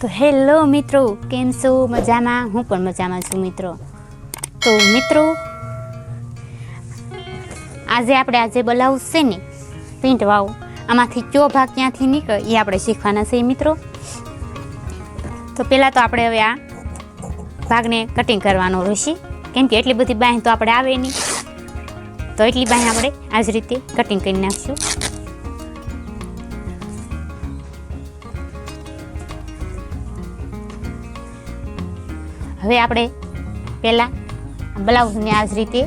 તો હેલો મિત્રો, કેમ છો? મજામાં? હું પણ મજામાં છું મિત્રો. તો મિત્રો, આજે આપણે આજે બોલાવશે ને પેન્ટ વાવ આમાંથી કયો ભાગ ક્યાંથી નીકળે એ આપણે શીખવાના છે મિત્રો. તો પહેલાં તો આપણે હવે આ ભાગને કટિંગ કરવાનો રહેશે. કેમ કે એટલી બધી બાંહ તો આપણે આવે નહીં. તો એટલી બાંહ આપણે આ જ રીતે કટિંગ કરી નાખશું. હવે આપણે પહેલાં બ્લાઉઝને આ જ રીતે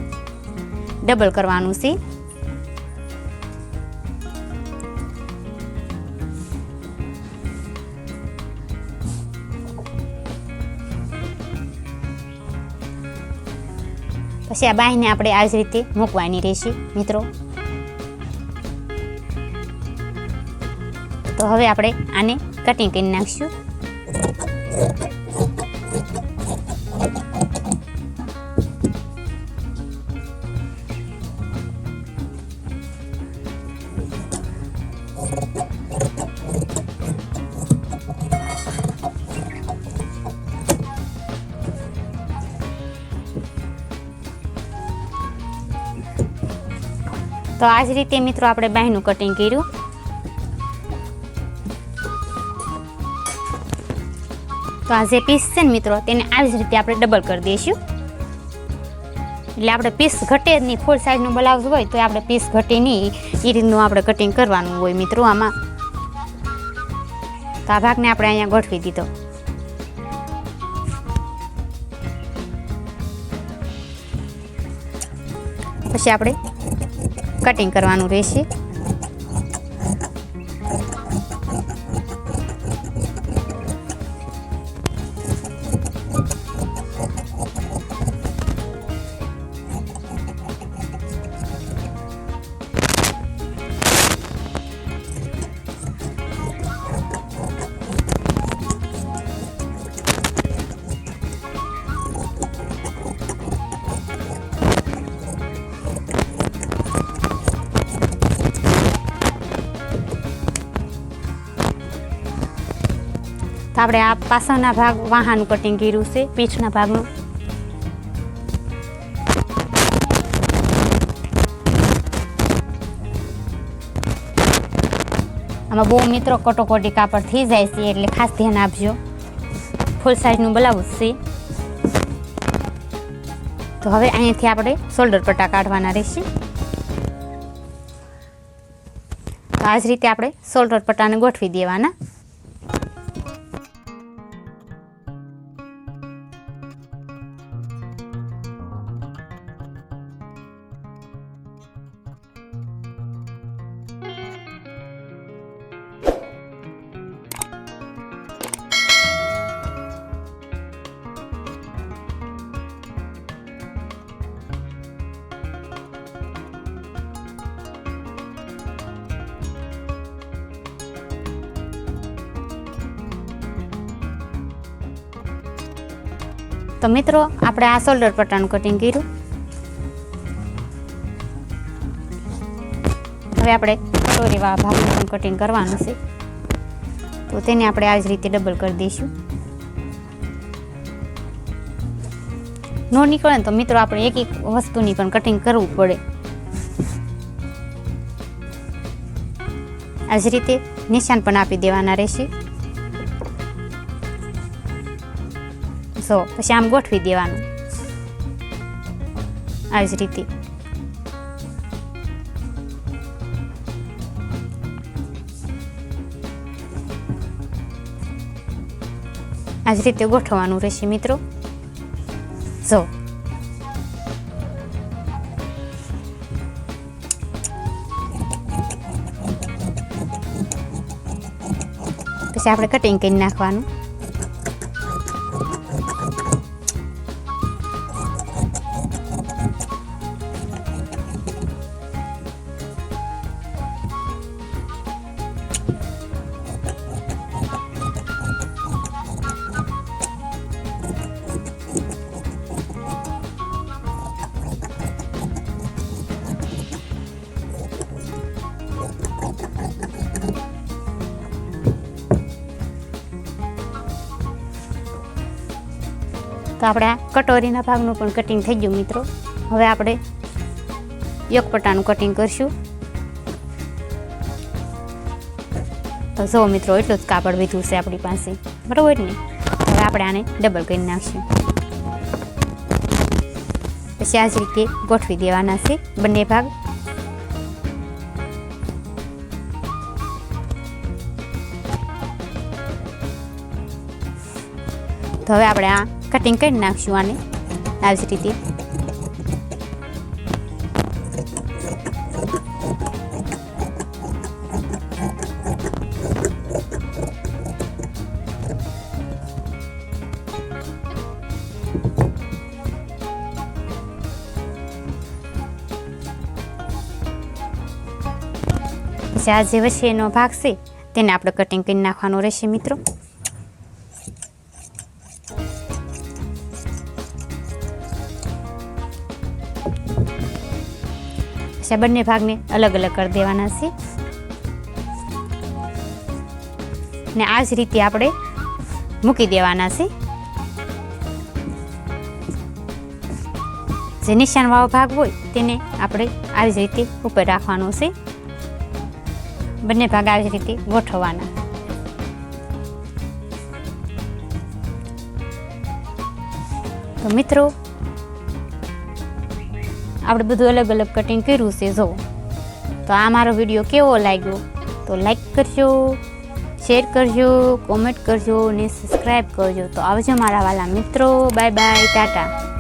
ડબલ કરવાનું છે. પછી આ બાહીને આપણે આ જ રીતે મૂકવાની રહેશે, મિત્રો. તો હવે આપણે આને કટિંગ કરી નાખીશું. તો આ જ રીતે મિત્રો આપણે બાયનું કટિંગ કર્યું. તો આ જે પીસ છે ને મિત્રો, તેને આવી જ રીતે આપણે ડબલ કરી દઈશું. એટલે આપણે પીસ ઘટે જ નહીં ફૂલ સાઇઝનું બ્લાઉઝ હોય તો આપણે પીસ ઘટે નહીં એ રીતનું આપણે કટિંગ કરવાનું હોય મિત્રો આમાં. તો આ ભાગને આપણે અહીંયા ગોઠવી દીધો. પછી આપણે કટિંગ કરવાનું રહેશે. આપણે આ પાછળના ભાગ વાહાનું કટિંગ કર્યું છે પીઠના ભાગનું. આમાં બહુ મિત્રો કટોકટી કાપડ થઈ જાય છે, એટલે ખાસ ધ્યાન આપજો. ફૂલ સાઇઝનું બ્લાઉઝ છે. તો હવે અહીંયાથી આપણે શોલ્ડર પટ્ટા કાઢવાના રહેશે. તો આ જ રીતે આપણે શોલ્ડર પટ્ટાને ગોઠવી દેવાના. તો મિત્રો, આપણે આ શોલ્ડર પટ્ટાનું કટિંગ કર્યું. હવે આપણે કટોરીવા ભાગનું કટિંગ કરવાનું છે. તો તેને આપણે આ જ રીતે ડબલ કરી દઈશું. નો નીકળે ને તો મિત્રો, આપણે એક એક વસ્તુની પણ કટિંગ કરવું પડે. આ જ રીતે નિશાન પણ આપી દેવાના રહેશે. સો પછી આમ ગોઠવી દેવાનું. આવી જ રીતે. આ જ રીતે ગોઠવવાનું રહેશે મિત્રો. જો. પછી આપણે કટિંગ કરી નાખવાનું. તો આપણે આ કટોરીના ભાગનું પણ કટિંગ થઈ ગયું મિત્રો. હવે આપણે યકપટાનું કટિંગ કરશું. તો જો મિત્રો, એટલું જ કાપડ વીધું છે આપણી પાસે. બરાબર ને? હવે આપણે આને ડબલ કરી નાખશું. પછી આ જ રીતે ગોઠવી દેવાના છે બંને ભાગ. હવે આપણે આ કટિંગ કરી નાખશું આને આવી જ રીતે. જે આ જે વચ્ચેનો ભાગ છે, તેને આપણે કટિંગ કરી નાખવાનો રહેશે મિત્રો. આ બંને ભાગને અલગ અલગ કરી દેવાના છે. ને આ જ રીતે આપણે મૂકી દેવાના છે. જે નિશાનવાળો ભાગ હોય તેને આપણે આવી જ રીતે ઉપર રાખવાનો છે. બંને ભાગ આવી જ રીતે ગોઠવવાના. તો મિત્રો આપણે બધું અલગ અલગ કટિંગ કર્યું છે, જો. તો આ મારો વીડિયો કેવો લાગ્યો? તો લાઈક કરજો શેર કરજો કોમેન્ટ કરજો ને સબસ્ક્રાઈબ કરજો. તો આવજો મારા વાલા મિત્રો. Bye bye tata.